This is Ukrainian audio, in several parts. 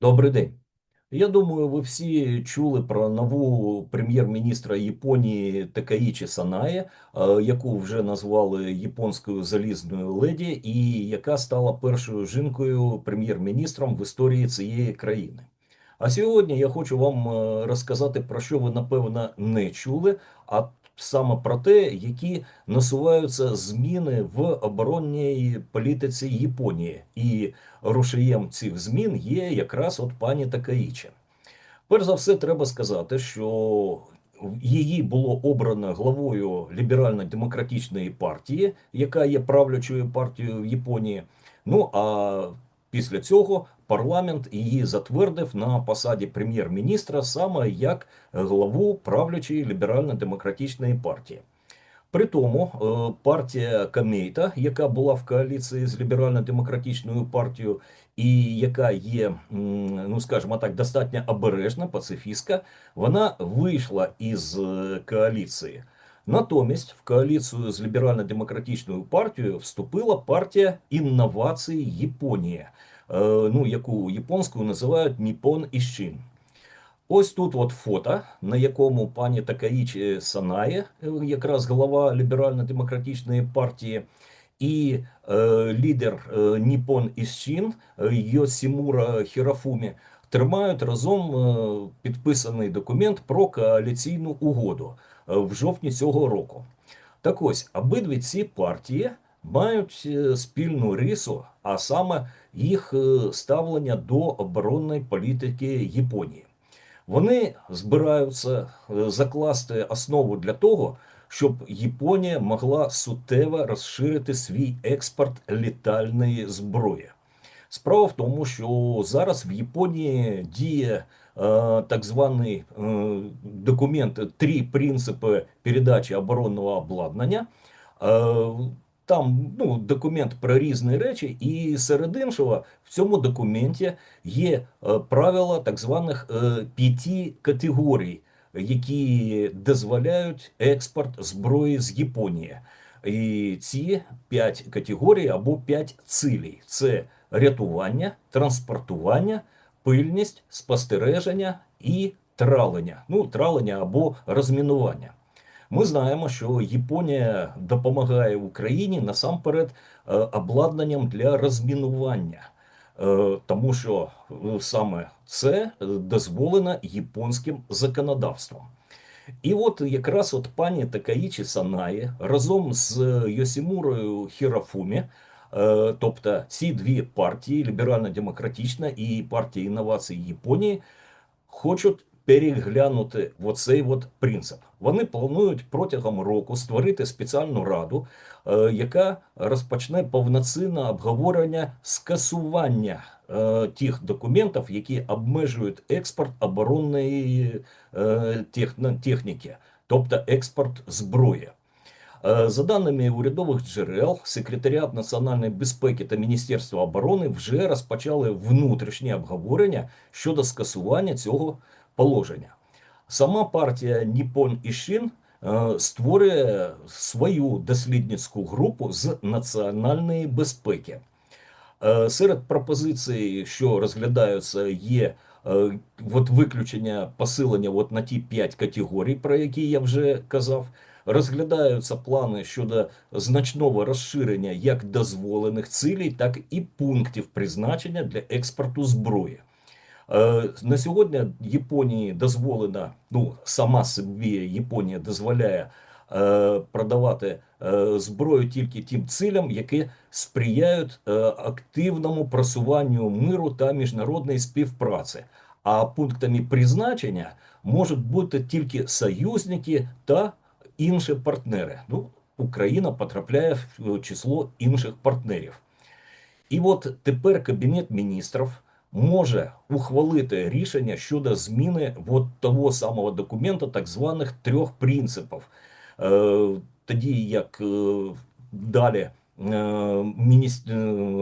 Добрий день. Я думаю, ви всі чули про нову прем'єр-міністра Японії Такаїчі Санае, е, яку вже назвали японською залізною леді, і яка стала першою жінкою прем'єр-міністром в історії цієї країни. А сьогодні я хочу вам е, розказати про що ви напевно не чули, а саме про те, які насуваються зміни в оборонній політиці Японії, і рушієм цих змін є якраз от пані Такаїча. Перш за все, треба сказати, що її було обрано главою ліберально-демократичної партії, яка є правлячою партією в Японії. Ну а після цього парламент її затвердив на посаді прем'єр-міністра саме як главу правлячої ліберально-демократичної партії. При тому е, партія Камейта, яка була в коаліції з ліберально-демократичною партією, і яка є, ну скажімо так, достатньо обережна, пацифістська, вона вийшла із е, коаліції. Натомість в коаліцію з ліберально-демократичною партією вступила партія інновацій Японії, ну яку японською називають Ніпон Іщин. Ось тут от фото, на якому пані Такаїчі Санає, якраз голова ліберально-демократичної партії, і е, лідер е, Ніпон Ісчин Йосімура Хірафумі тримають разом е, підписаний документ про коаліційну угоду е, в жовтні цього року. Так ось обидві ці партії мають е, спільну рису, а саме їх е, ставлення до оборонної політики Японії. Вони збираються е, закласти основу для того, щоб Японія могла суттєво розширити свій експорт літальної зброї. Справа в тому, що зараз в Японії діє так званий документ три принципи передачі оборонного обладнання. Там ну, документ про різні речі, і серед іншого в цьому документі є е, правила так званих е, п'яти категорій, які дозволяють експорт зброї з Японії. І ці п'ять категорій або п'ять цілей: це рятування, транспортування, пильність, спостереження і тралення. Ну, тралення або розмінування. Ми знаємо, що Японія допомагає Україні насамперед е, обладнанням для розмінування, е, тому що е, саме це дозволено японським законодавством. І от якраз от пані Такаїчі Санаї разом з Йосімурою Хірафумі, тобто ці дві партії, ліберально-демократична і партія інновацій Японії, хочуть переглянути оцей от принцип. Вони планують протягом року створити спеціальну раду, е, яка розпочне повноцінне обговорення скасування е, тих документів, які обмежують експорт оборонної е, техніки, тобто експорт зброї. За даними урядових джерел, секретаріат національної безпеки та Міністерства оборони вже розпочали внутрішнє обговорення щодо скасування цього положення. Сама партія Ніпон Ішин е, створює свою дослідницьку групу з національної безпеки. Е, серед пропозицій, що розглядаються, є е, от виключення посилення от на ті п'ять категорій, про які я вже казав. Розглядаються плани щодо значного розширення як дозволених цілей, так і пунктів призначення для експорту зброї. Е, на сьогодні Японії дозволена, ну сама собі Японія дозволяє е, продавати е, зброю тільки тим цілям, які сприяють активному просуванню миру та міжнародної співпраці. А пунктами призначення можуть бути тільки союзники та інші партнери. Ну, Україна потрапляє в число інших партнерів. І от тепер Кабінет міністрів може ухвалити рішення щодо зміни от того самого документа, так званих трьох принципів. Е, тоді як е, далі е,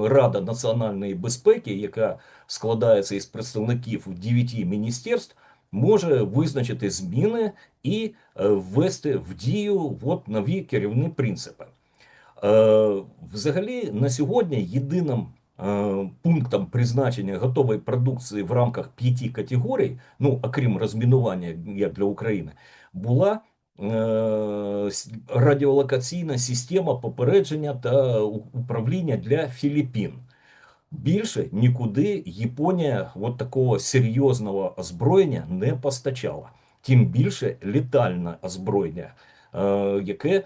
Рада національної безпеки, яка складається із представників дев'яти міністерств, може визначити зміни і ввести в дію от нові керівні принципи. Взагалі, на сьогодні єдиним пунктам призначення готової продукції в рамках п'яти категорій, ну окрім розмінування як для України, була е, радіолокаційна система попередження та управління для Філіппін. Більше нікуди Японія от такого серйозного озброєння не постачала. Тим більше літальне озброєння, е, яке е,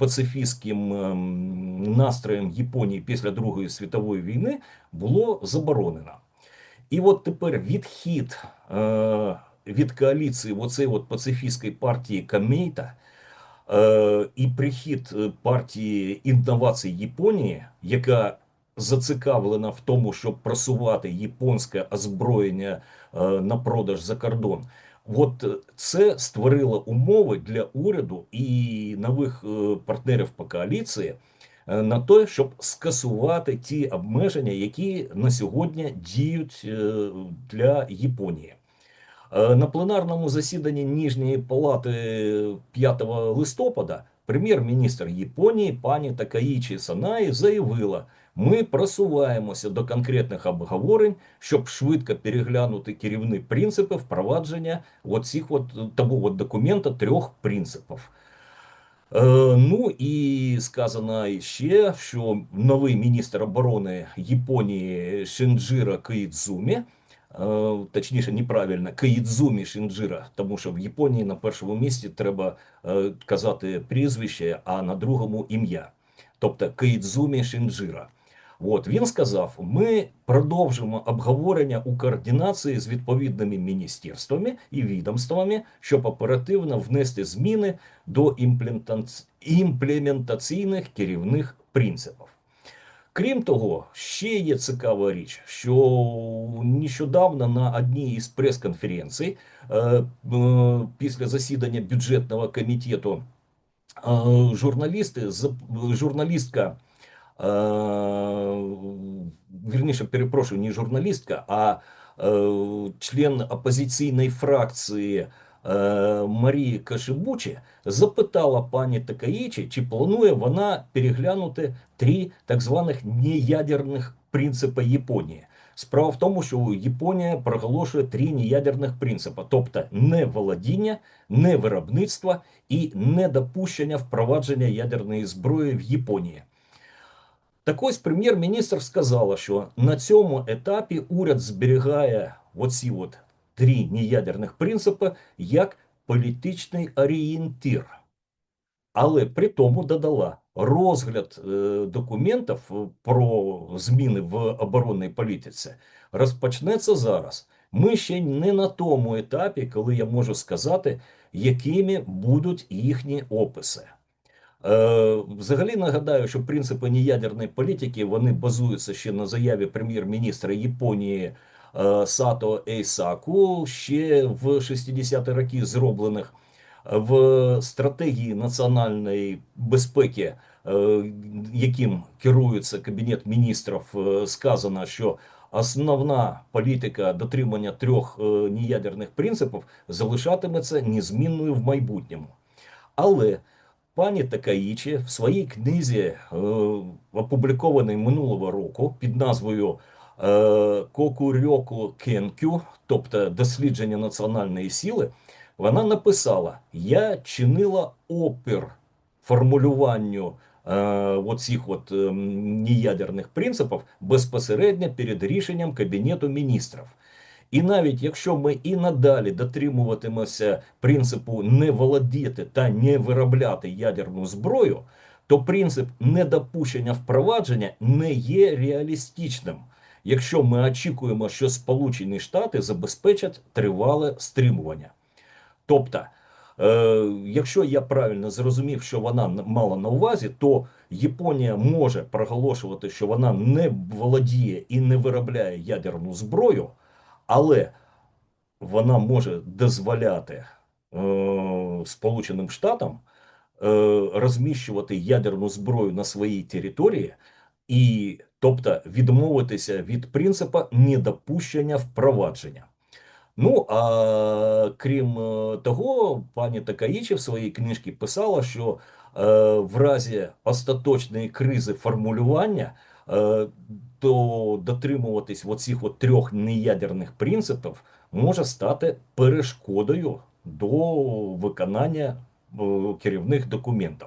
пацифістським ем, настроєм Японії після Другої світової війни було заборонено. І от тепер відхід е, від коаліції оцеї от пацифістської партії Камейта і прихід партії інновацій Японії, яка зацікавлена в тому, щоб просувати японське озброєння е, на продаж за кордон. От це створило умови для уряду і нових е, партнерів по коаліції е, на те, щоб скасувати ті обмеження, які на сьогодні діють для Японії. На пленарному засіданні Ніжньої палати 5 листопада прем'єр-міністр Японії пані Такаїчі Санаї заявила, ми просуваємося до конкретних обговорень, щоб швидко переглянути керівні принципи впровадження оцих от, того от документа трьох принципів. Е, ну і сказано ще, що новий міністр оборони Японії Шинджира Каїдзумі, е, точніше, неправильно, Каїдзумі Шинджира, тому що в Японії на першому місці треба е, казати прізвище, а на другому ім'я. Тобто Каїдзумі Шинджира. От він сказав: ми продовжимо обговорення у координації з відповідними міністерствами і відомствами, щоб оперативно внести зміни до імплементаційних керівних принципів. Крім того, ще є цікава річ, що нещодавно на одній із прес-конференцій е, е, після засідання бюджетного комітету е, журналісти журналістка вірніше, перепрошую, не журналістка, а е, член опозиційної фракції е, Марії Кашибучі запитала пані Такаїчі, чи планує вона переглянути три так званих неядерних принципи Японії. Справа в тому, що Японія проголошує три неядерних принципи: тобто не володіння, не виробництво і недопущення впровадження ядерної зброї в Японії. Так ось прем'єр-міністр сказала, що на цьому етапі уряд зберігає оці от три неядерних принципи як політичний орієнтир. Але при тому додала розгляд е, документів про зміни в оборонній політиці розпочнеться зараз. Ми ще не на тому етапі, коли я можу сказати, якими будуть їхні описи. Е, взагалі нагадаю, що принципи неядерної політики вони базуються ще на заяві прем'єр-міністра Японії е, Сато Ейсаку ще в 60-ті роки зроблених в стратегії національної безпеки, е, яким керується кабінет міністрів, сказано, що основна політика дотримання трьох неядерних принципів залишатиметься незмінною в майбутньому. Але Пані Такаїчі в своїй книзі, е, опублікованій минулого року під назвою е, Кокурьоку Кенкю, тобто дослідження національної сили, вона написала: Я чинила опір формулюванню е, оцих от е, неядерних принципів безпосередньо перед рішенням Кабінету міністрів. І навіть якщо ми і надалі дотримуватимемося принципу не володіти та не виробляти ядерну зброю, то принцип недопущення впровадження не є реалістичним, якщо ми очікуємо, що Сполучені Штати забезпечать тривале стримування. Тобто, е, якщо я правильно зрозумів, що вона мала на увазі, то Японія може проголошувати, що вона не володіє і не виробляє ядерну зброю але вона може дозволяти е, Сполученим Штатам е, розміщувати ядерну зброю на своїй території, і тобто відмовитися від принципу недопущення впровадження. Ну а крім е, того, пані Такаїчі в своїй книжці писала, що в разі остаточної кризи формулювання. Е, то дотримуватись оцих от трьох неядерних принципів може стати перешкодою до виконання е, керівних документів.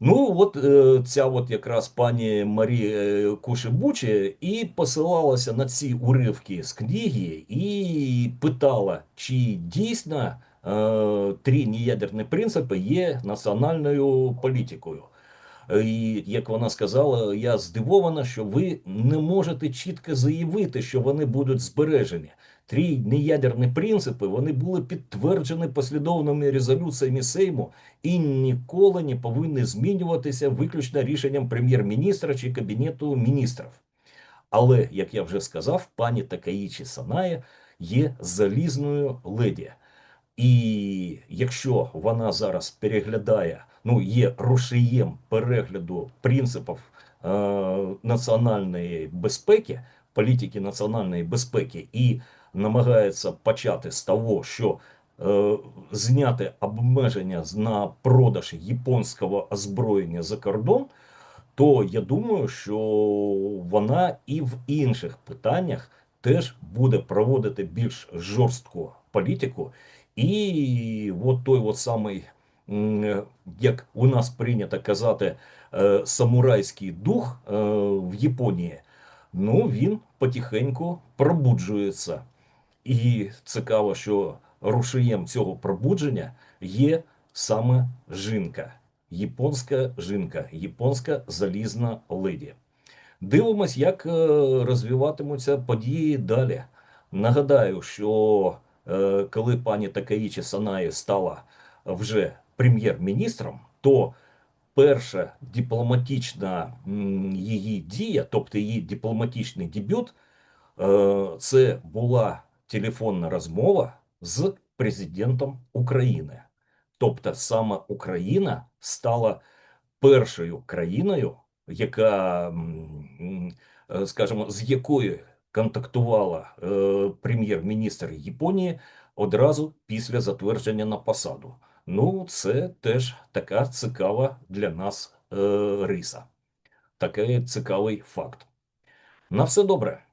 Ну, от е, ця от якраз пані Марі е, Кушебуче і посилалася на ці уривки з книги і питала, чи дійсно три неядерні принципи є національною політикою. І як вона сказала, я здивована, що ви не можете чітко заявити, що вони будуть збережені. Три неядерні принципи вони були підтверджені послідовними резолюціями Сейму і ніколи не повинні змінюватися виключно рішенням прем'єр-міністра чи кабінету міністрів. Але, як я вже сказав, пані Такаїчі Санає є залізною леді. І якщо вона зараз переглядає, ну є рушієм перегляду принципів е, національної безпеки, політики національної безпеки, і намагається почати з того, що е, зняти обмеження на продаж японського озброєння за кордон, то я думаю, що вона і в інших питаннях теж буде проводити більш жорстку політику. І от той от самий, як у нас прийнято казати, е, самурайський дух е, в Японії, ну він потихеньку пробуджується. І цікаво, що рушієм цього пробудження є саме жінка, японська жінка, японська залізна леді. Дивимось, як е, розвиватимуться події далі. Нагадаю, що коли пані Такаїчі Санаї стала вже прем'єр-міністром, то перша дипломатична її дія, тобто її дипломатичний дебют, е, це була телефонна розмова з президентом України. Тобто саме Україна стала першою країною, яка, е, скажімо, з якою контактувала е, прем'єр-міністр Японії одразу після затвердження на посаду. Ну, це теж така цікава для нас е, риса. Такий цікавий факт. На все добре.